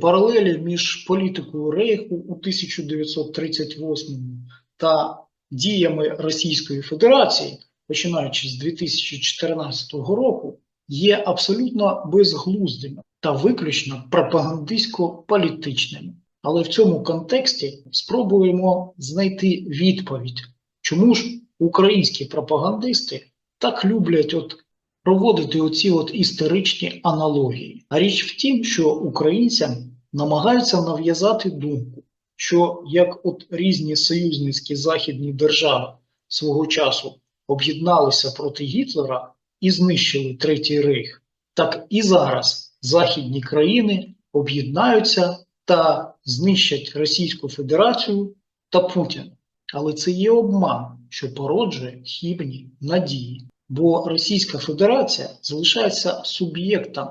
Паралелі між політикою Рейху у 1938 та діями Російської Федерації, починаючи з 2014 року, є абсолютно безглуздими та виключно пропагандистсько-політичними. Але в цьому контексті спробуємо знайти відповідь, чому ж українські пропагандисти так люблять от проводити оці от історичні аналогії. А річ в тім, що українцям намагаються нав'язати думку, що як от різні союзницькі західні держави свого часу об'єдналися проти Гітлера і знищили Третій Рейх, так і зараз західні країни об'єднаються та знищать Російську Федерацію та Путіна. Але це є обман, що породжує хібні надії. Бо Російська Федерація залишається суб'єктом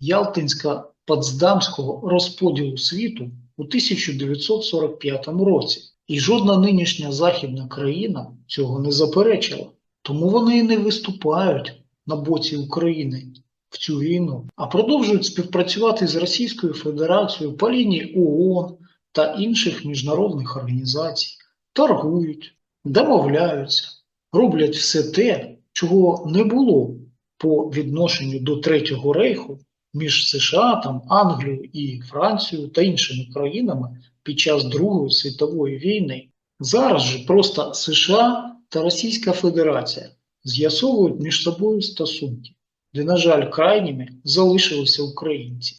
Ялтинсько-Потсдамського розподілу світу у 1945 році. І жодна нинішня західна країна цього не заперечила. Тому вони і не виступають на боці України в цю війну, а продовжують співпрацювати з Російською Федерацією по лінії ООН та інших міжнародних організацій, торгують, домовляються, роблять все те, чого не було по відношенню до Третього рейху між США, там, Англією і Францією та іншими країнами під час Другої світової війни. Зараз же просто США та Російська Федерація з'ясовують між собою стосунки, де, на жаль, крайніми залишилися українці.